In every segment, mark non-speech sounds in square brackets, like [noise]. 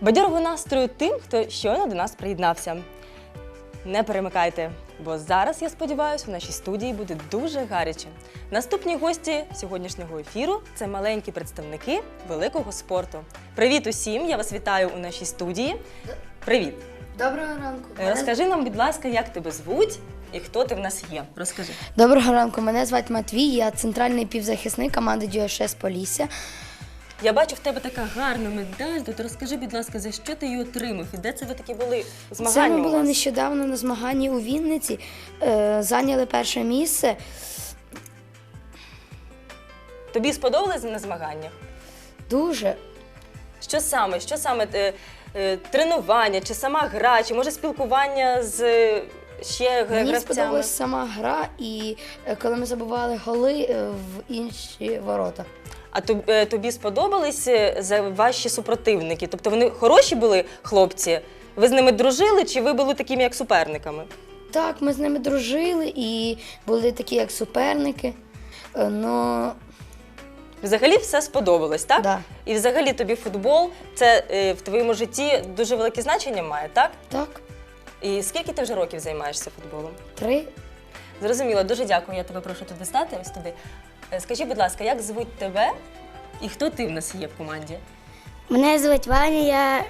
бадьорого настрою тим, хто щойно до нас приєднався. Не перемикайте, бо зараз, я сподіваюся, в нашій студії буде дуже гаряче. Наступні гості сьогоднішнього ефіру це маленькі представники великого спорту. Привіт усім! Я вас вітаю у нашій студії. Привіт! Доброго ранку. Е, Розкажи нам, будь ласка, як тебе звуть і хто ти в нас є. Розкажи. Доброго ранку. Мене звати Матвій, я центральний півзахисник команди DHS Полісся. Я бачу в тебе така гарна медаль. Тут розкажи, будь ласка, за що ти її отримав? І де це ви такі були змагання? Це ми у були вас? нещодавно на змаганні у Вінниці, е, зайняли перше місце. Тобі сподобалось на змаганнях? Дуже. Що саме? Що саме е, е, тренування, чи сама гра, чи може спілкування з е, ще г- Мені гравцями? сподобалась сама гра, і е, коли ми забували голи е, в інші ворота. А е, тобі сподобались е, за ваші супротивники? Тобто вони хороші були хлопці? Ви з ними дружили, чи ви були такими як суперниками? Так, ми з ними дружили і були такі, як суперники. Е, Ну, Взагалі все сподобалось, так? Да. І взагалі тобі футбол це в твоєму житті дуже велике значення має, так? так, І скільки ти вже років займаєшся футболом? три. Зрозуміло, дуже дякую. Я тебе прошу туди стати. Ось туди. Е, Скажи, будь ласка, як звуть тебе і хто ти в нас є в команді? Мене звуть Ваня, я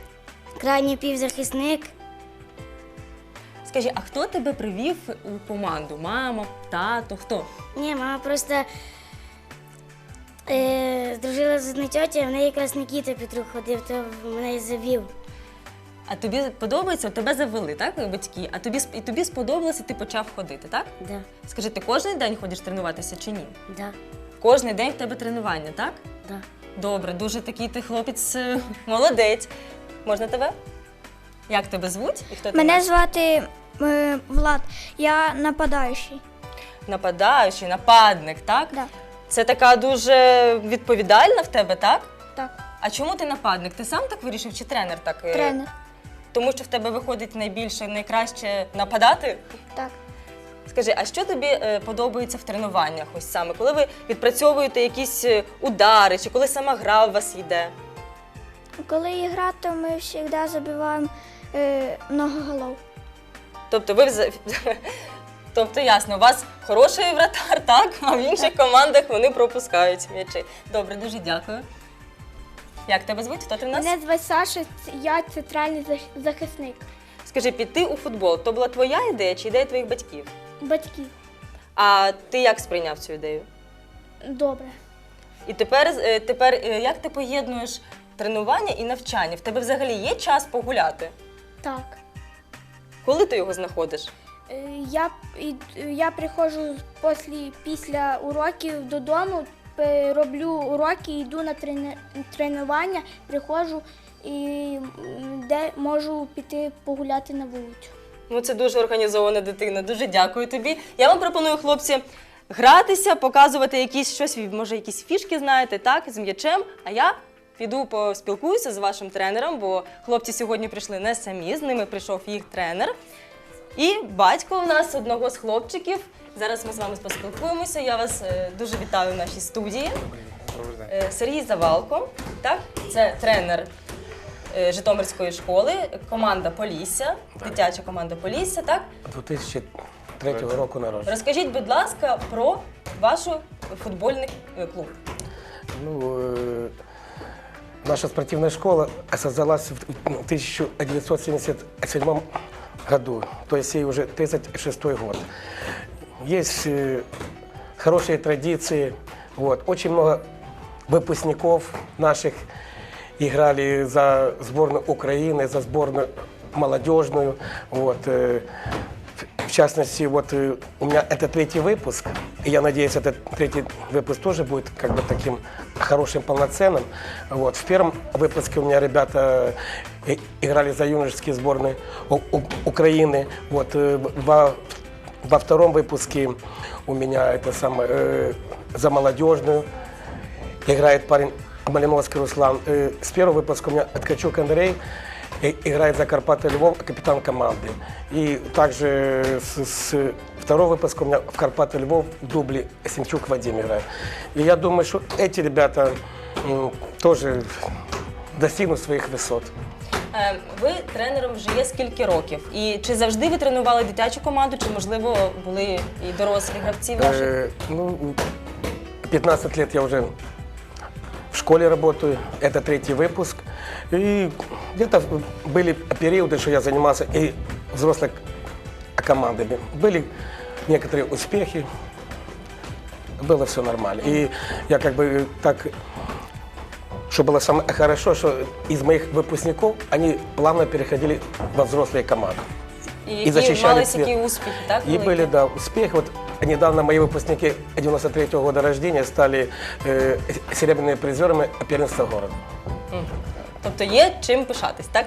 крайній півзахисник. Скажи, а хто тебе привів у команду? Мама, тато, хто? Ні, мама просто е, здружилася з одною тьотєю, в неї якраз Нікіта Петрук ходив, то мене і завів. А тобі подобається? Тебе завели, так, батьки? А тобі сп- і тобі сподобалося, ти почав ходити, так? Да, Скажи, ти кожен день ходиш тренуватися чи ні? да, Кожний день в тебе тренування, так? да. Добре, дуже такий ти хлопець е, молодець. Можна тебе? Як тебе звуть? І хто ти? Мене звати е, Влад, я нападаючий. Нападаючий, нападник, так? Да. Це така дуже відповідальна в тебе, так? Так, А чому ти нападник? Ти сам так вирішив, чи тренер так? е, тренер. Тому що в тебе виходить найбільше, найкраще нападати? Так. Скажи, а що тобі е, подобається в тренуваннях? Ось саме, коли ви відпрацьовуєте якісь е, удари, чи коли сама гра у вас йде? Коли є гра, то ми завжди забиваємо е, много голов. Тобто ви вза- [laughs] Тобто ясно, у вас хороший вратар, так? А в інших командах вони пропускають м'ячі. Добре, дуже дякую. Як тебе звуть? Хто ти в нас? Мене звати Саша, я центральний захисник. Скажи, піти у футбол то була твоя ідея чи ідея твоїх батьків? Батьки. А ти як сприйняв цю ідею? Добре. І тепер, е, тепер е, як ти поєднуєш тренування і навчання? В тебе взагалі є час погуляти? Так. Коли ти його знаходиш? Е, Я, я приходжу після, після уроків додому, роблю уроки, йду на тренування, приходжу і де можу піти погуляти на вулицю. Ну, це дуже організована дитина. Дуже дякую тобі. Я вам пропоную, хлопці, гратися, показувати якісь щось, може, якісь фішки знаєте, так, з м'ячем. А я піду поспілкуюся з вашим тренером, бо хлопці сьогодні прийшли не самі, з ними прийшов їх тренер. І батько у нас одного з хлопчиків. Зараз ми з вами поспілкуємося. Я вас е, дуже вітаю в нашій студії. Е, Сергій Завалко, так? Це тренер е, Житомирської школи, команда Полісся, дитяча команда Полісся, так? 2003 року народження. Розкажіть, будь ласка, про ваш футбольний е, клуб. Ну, наша спортивная школа создалась в ну, 1977 году, то есть ей уже 36 год. Есть э, хорошие традиции, вот, очень много выпускников наших играли за сборную Украины, за сборную молодежную. Вот, э, в частности, вот э, у меня это третий выпуск, и я надеюсь, этот третий выпуск тоже будет как бы таким хорошим, полноценным. Вот. В первом выпуске у меня ребята э, играли за юношеские сборные У- У- Украины. Вот. э, Во, во втором выпуске у меня это самое, э, за молодежную играет парень Малиновский Руслан. Э, С первого выпуска у меня Ткачук Андрей э, играет за Карпаты Львов, капитан команды. И также с, с второго выпуска у меня в Карпаты Львов в дубле Семчук Вадим играет. И я думаю, что эти ребята м, тоже достигнут своих высот. Е, Ви тренером вже є скільки років? І чи завжди ви тренували дитячу команду, чи можливо були і дорослі гравці ваші? Э, ну, 15 лет я уже в школе работаю, это третий выпуск. И где-то были периоды, что я занимался и взрослыми командами. Были некоторые успехи, было все нормально. И я как бы так, что было самое хорошо, что из моих выпускников они плавно переходили во взрослые команды. І і які захищали мали світ. такі успіхи, так? И великі? были, да, успехи. Вот недавно мои выпускники 93 года рождения стали э, серебряными призерами первенства города. Тобто є чим пишатись, так?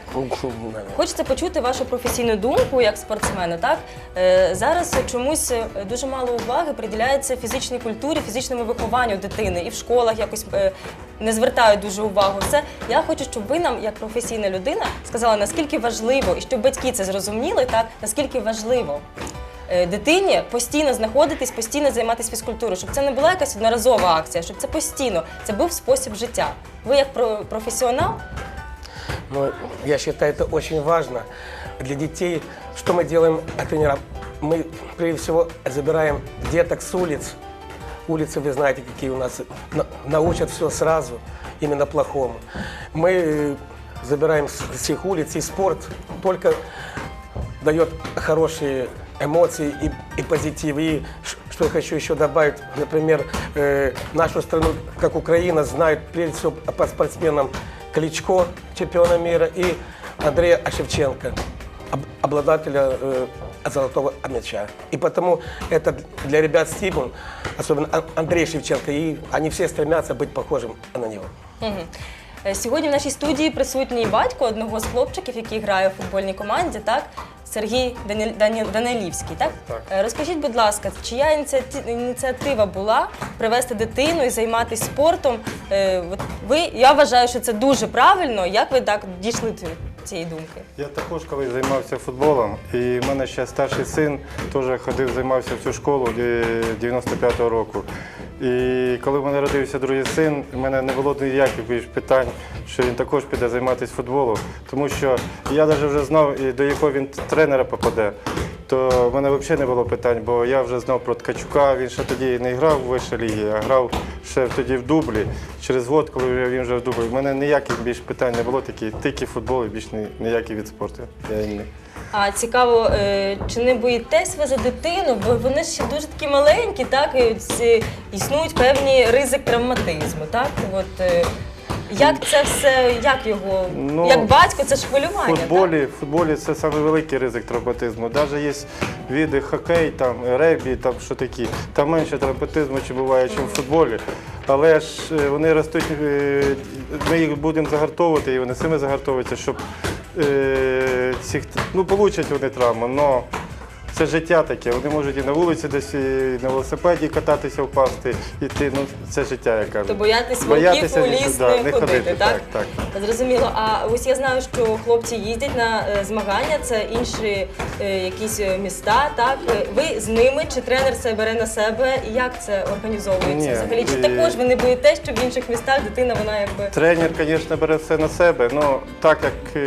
Хочеться почути вашу професійну думку як спортсмена. Так е, зараз чомусь е, дуже мало уваги приділяється фізичній культурі, фізичному вихованню дитини, і в школах якось е, не звертають дуже увагу. Все я хочу, щоб ви нам, як професійна людина, сказали наскільки важливо, і щоб батьки це зрозуміли, так наскільки важливо. е, Дитині постійно знаходитись, постійно займатися фізкультурою, щоб це не була якась одноразова акція, щоб це постійно, це був спосіб життя. Ви як про- професіонал, Но я считаю, это очень важно для детей. Что мы делаем, а, тренера? Мы, прежде всего, забираем деток с улиц. Улицы, вы знаете, какие у нас, на- научат все сразу, именно плохому. Мы э, забираем с с их улиц, и спорт только дает хорошие Эмоции и, и позитив. И что я хочу еще добавить, например, э, нашу страну, как Украина, знает прежде всего по спортсменам Кличко, чемпиона мира, и Андрея Шевченко, об- обладателя э, золотого мяча. И потому это для ребят стимул, особенно Ан- Андрей Шевченко, и они все стремятся быть похожим на него. Мгм. Е, Сьогодні в нашій студії присутній батько одного з хлопчиків, який грає у футбольній команді, так? Сергій Дані- Дані- Данилівський, так? Так. Е, Розкажіть, будь ласка, чия ініціати- ініціатива була привести дитину і займатися спортом? Е, От ви, я вважаю, що це дуже правильно. Як ви так дійшли до цієї думки? Я також колись займався футболом, і в мене ще старший син теж ходив, займався в цю школу е, 95-го року. І коли в мене родився другий син, в мене не було ніяких більш питань, що він також піде займатися футболом, тому що я навіть вже знав, до якого він тренера попаде. То в мене взагалі не було питань, бо я вже знав про Ткачука, він ще тоді не грав в вищій лігі, а грав ще тоді в дублі. Через год, коли він вже в дублі, в мене ніяких більш питань не було, тільки футбол і більш ні- ніякий від спорту. Я. А цікаво, е, чи не боїтесь ви за дитину, бо вони ще дуже такі маленькі, так і ці- існують певні ризик травматизму, так? От е, як це все, як його, Ну, як батько, це ж В хвилювання. футболі, в футболі це самий великий ризик травматизму. Навіть є види хокей, там, регбі, там що такі. Там менше травматизму, чи буває, ніж в футболі. Але ж е, вони ростуть, е, ми їх будемо загартовувати, і вони самі загартовуються, щоб е, цих, ну, получать вони травму. Но це життя таке. Вони можуть і на вулиці десь і на велосипеді кататися, впасти, іти. Ну, це життя, я кажу. То боятись Боятися вовків у ліс да, не, ходити, ходити, так? так, Зрозуміло. А ось я знаю, що хлопці їздять на е, змагання, це інші е, якісь е, міста, так? Е, Ви з ними, чи тренер це бере на себе? І як це організовується Ні, взагалі? Чи і- також ви не боїтесь, що в інших містах дитина, вона якби. Тренер, звісно, бере все на себе. Ну так як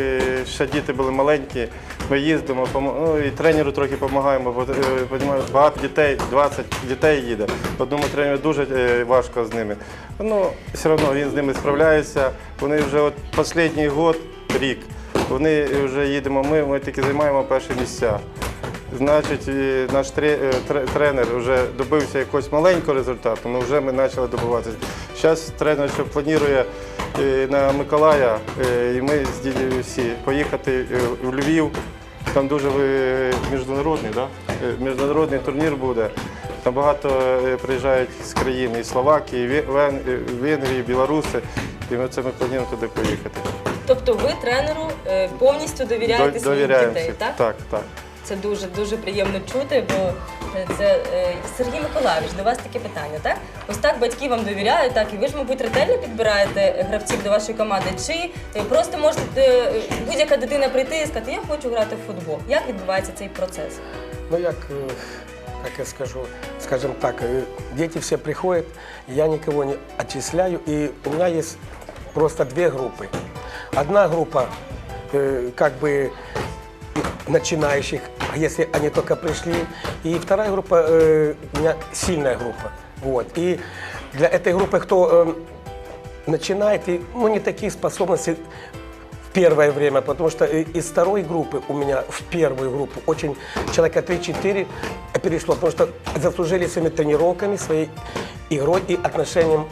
ще діти були маленькі, ми їздимо, ну, і тренеру трохи допомагаємо, бо е, багато дітей, 20 дітей їде. Одному тренеру дуже е, важко з ними. Ну, все одно він з ними справляється. Вони вже от останній год, рік, вони вже їдемо. Ми, ми тільки займаємо перші місця. Значить, наш е, тренер вже добився якогось маленького результату, але вже ми почали добиватися. Зараз тренер ще планує на Миколая, і ми з всі поїхати в Львів. Там дуже міжнародний, да? Е, міжнародний турнір буде. Там багато е, приїжджають з країн і Словакії, і е, Венгрії, і Білоруси. І ми це ми плануємо туди поїхати. Тобто ви тренеру повністю довіряєте До- своїх дітей, так? Так, так. Це дуже дуже приємно чути, бо е, це е, Сергій Миколаївич, до вас таке питання, так? Ось так батьки вам довіряють, так і ви ж, мабуть, ретельно підбираєте гравців до вашої команди. Чи е, просто можете е, будь-яка дитина прийти і сказати, я хочу грати в футбол. Як відбувається цей процес? Ну, як, е, как я скажу, скажем так, э, дети все приходят, я никого не отчисляю, и у меня есть просто две группы. Одна группа э, как бы начинающих, если они только пришли. И вторая группа, э, у меня сильная группа. Вот. И для этой группы, кто э, начинает, и, ну, не такие способности в первое время, потому что из второй группы у меня в первую группу очень человека 3-4 перешло, потому что заслужили своими тренировками, своей игрой и отношением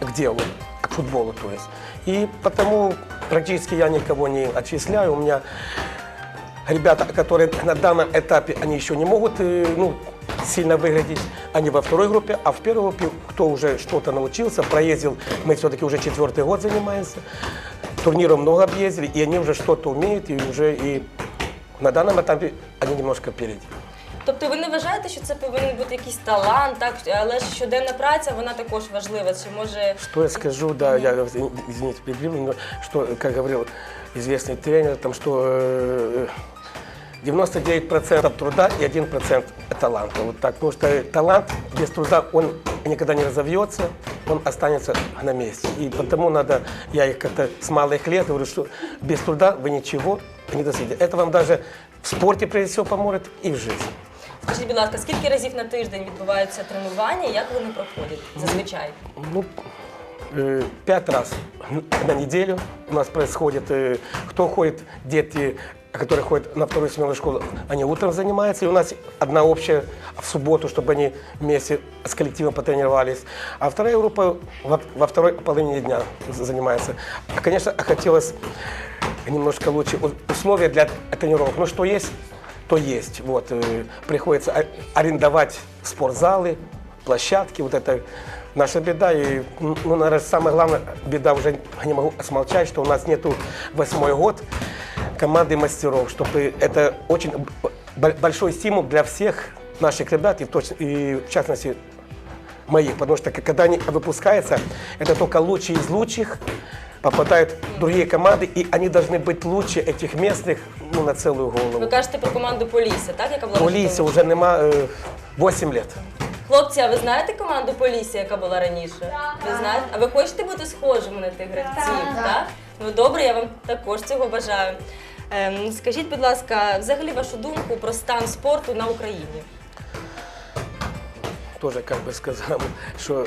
к делу, к футболу, то есть. И потому практически я никого не отчисляю. У меня ребята, которые на данном этапе, они еще не могут э, ну, сильно выглядеть, они во второй группе, а в первой группе, кто уже что-то научился, проездил, мы все-таки уже четвертый год занимаемся, турниров много объездили, и они уже что-то умеют, и уже и на данном этапе они немножко впереди. Тобто ви не вважаєте, що це повинен бути якийсь талант, так але ж щоденна праця вона також важлива. Чи може Что я скажу, да, я, извините, перебил, но что, как говорил известный тренер, там, что э, 99% труда и 1% таланта. Вот так. Потому что талант без труда, он никогда не разовьется, он останется на месте. И потому надо, я их как-то с малых лет говорю, что без труда вы ничего не достигнете. Это вам даже в спорте, прежде всего, поможет и в жизни. скажіть, будь ласка, скільки разів на тиждень відбуваються тренування, як вони проходять зазвичай? Ну, э, пять раз на неделю у нас происходит. э, Кто ходит, дети, которые ходят на вторую смену школы, они утром занимаются. И у нас одна общая в субботу, чтобы они вместе с коллективом потренировались. А вторая группа во, второй половине дня занимается. А, Конечно, хотелось немножко лучше условия для тренировок. Но что есть, то есть. Вот, э, приходится арендовать спортзалы, площадки. Вот это наша беда. И, ну, наверное, самая главная беда, уже не могу смолчать, что у нас нету восьмой год команды мастеров, чтобы это очень б- большой стимул для всех наших ребят, и в, точ- и в частности моих, потому что к- когда они выпускаются, это только лучшие из лучших попадают в другие команды, и они должны быть лучше этих местных ну, на целую Ви голову. кажете про команду Полісся, так? Яка була У раніше? Лисе уже нема э, 8 лет. Хлопці, а ви знаєте команду Полісся, яка була раніше? Ви знаєте? А ви хочете бути схожими на тих гравців? Так. Ну добре, я вам також цього бажаю. Ем, скажіть, будь ласка, взагалі вашу думку про стан спорту на Україні? тоже, как бы сказал, что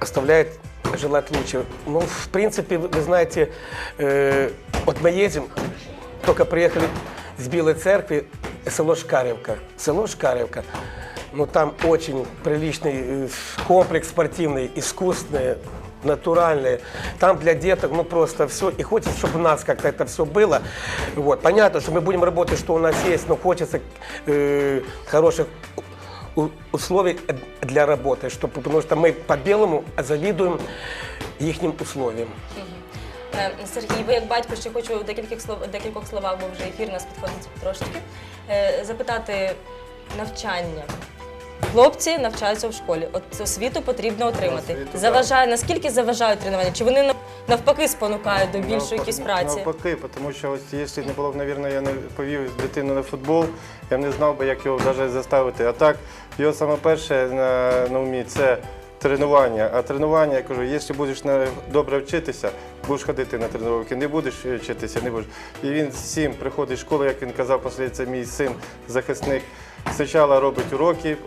оставляет желать лучше. Ну, в принципе, вы, вы знаете, э, вот мы едем, только приехали с Белой церкви, село Шкаревка. Село Шкаревка, ну там очень приличный э, комплекс спортивный, искусственный, натуральные. Там для деток, ну просто все. И хочется, чтобы у нас как-то это все было. Вот. Понятно, что мы будем работать, что у нас есть, но хочется э, хороших у- условий для работы, чтобы, потому что мы по-белому завидуем их условиям. Е, Сергій, ви як батько ще хочу в декількох слов декількох словах, бо вже ефір у нас підходить трошечки. е, Запитати навчання. Хлопці навчаються в школі. От цю освіту потрібно отримати. Освіту. Заважає, наскільки заважають тренування? Чи вони навпаки спонукають до більшої якісь праці? Навпаки, тому що ось якщо не було б, мабуть, я не повів дитину на футбол, я б не знав би, як його навіть заставити. А так, його саме перше на, на умі це тренування. А тренування, я кажу, якщо будеш добре вчитися, будеш ходити на тренування, не будеш вчитися, не будеш. І він всім приходить в школу, як він казав, після це мій син, захисник. Спочатку робить уроки,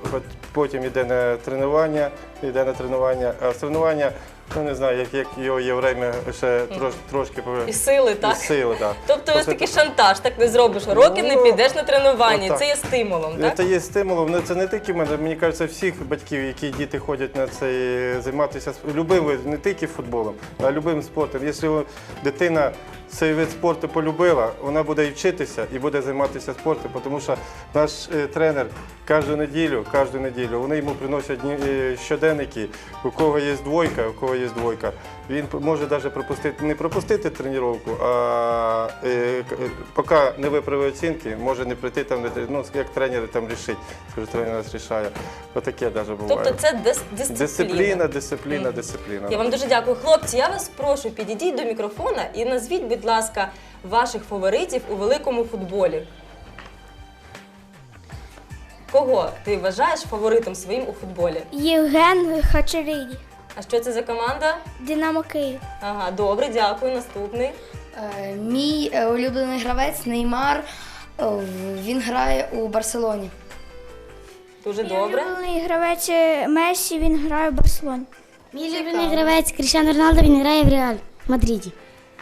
потім йде на тренування, йде на тренування, а тренування, ну не знаю, як, як його є время ще трош, трошки І сили, так? і сили, так. [laughs] Тобто ось такий шантаж, так не зробиш уроки, не Ну, підеш на тренування. отак. Це є стимулом, так? Це є стимулом. Ну, це не тільки мене. Мені кажеться, всіх батьків, які діти ходять на цей займатися сп- любим вид- не тільки футболом, а любим спортом. Якщо дитина цей вид спорту полюбила, вона буде і вчитися і буде займатися спортом, тому що наш е, тренер кожну неділю, кожну неділю вони йому приносять е, щоденники, у кого є двойка, у кого є двойка. Він може навіть пропустити, не пропустити тренування, а е, поки не виправить оцінки, може не прийти там, ну, як тренер там рішить. Скажу, тренер нас рішає. Отаке навіть буває. Тобто це дис- дисципліна. Дисципліна, дисципліна, дисципліна. Я вам дуже дякую. Хлопці, я вас прошу, підійдіть до мікрофона і назвіть, будь ласка, ваших фаворитів у великому футболі. Кого ти вважаєш фаворитом своїм у футболі? Євген Хачериді, А що це за команда? Динамо Київ. Ага, добре, дякую. Наступний. Е, Мій е, улюблений гравець Неймар. е, Він грає у Барселоні. Дуже Мій добре. улюблений гравець е, Месі, він грає в Барселоні. Мій улюблений гравець Кріштіану Роналдо, він грає в Реаль Мадриді.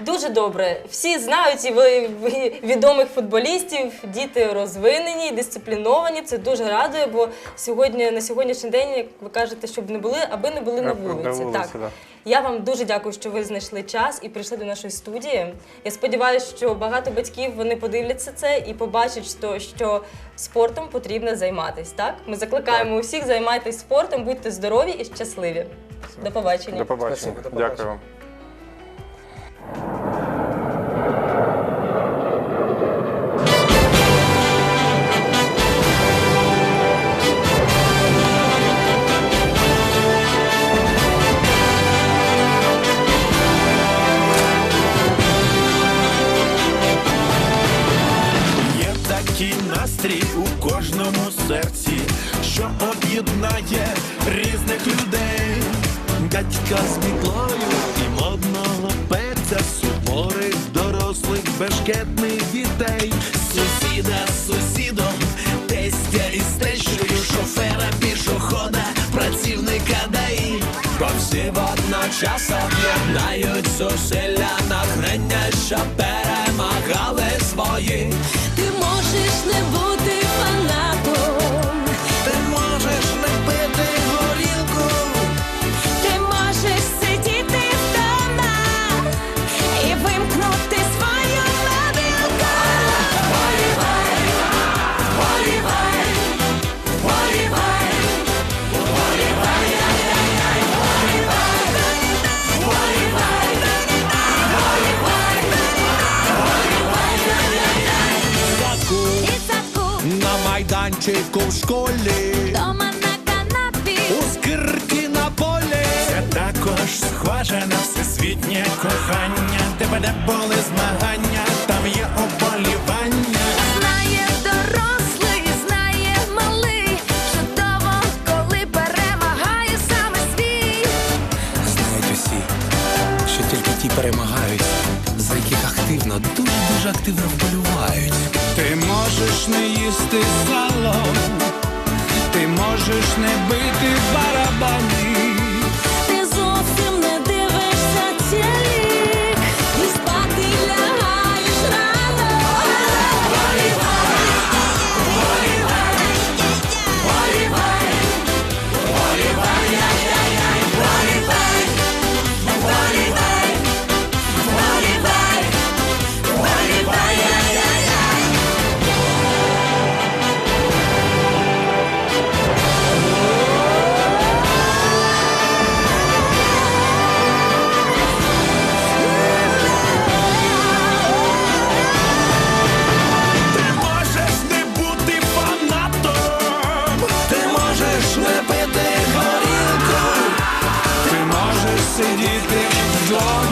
Дуже добре. Всі знають і ви- ви- відомих футболістів, діти розвинені, дисципліновані. Це дуже радує, бо сьогодні на сьогоднішній день, як ви кажете, щоб не були, аби не були на На вулиці. вулиці, так. да. Я вам дуже дякую, що ви знайшли час і прийшли до нашої студії. Я сподіваюся, що багато батьків вони подивляться це і побачать, що, що спортом потрібно займатися. Так, ми закликаємо усіх займайтесь спортом, будьте здорові і щасливі. До побачення. До побачення. Спасибо, до побачення. Дякую вам. Є настрій у кожному серці, що об'єднає різних людей. Дядька з мітлою і модного пеця, суворих дорослих бешкетних дітей, сусіда з сусідом, тестя із тещою, шофера, пішохода, працівника ДАІ. Бо всі водночас об'єднають зусилля нагнення, що перемагали свої. Можеш не бути були змагання, там є оболівання. Знає дорослий, знає малий, чудово, коли перемагає саме свій. Знають усі, що тільки ті перемагають, за яких активно, дуже дуже активно вболівають. Ти можеш не їсти сало, ти можеш не бити барабани, сидіти вдома.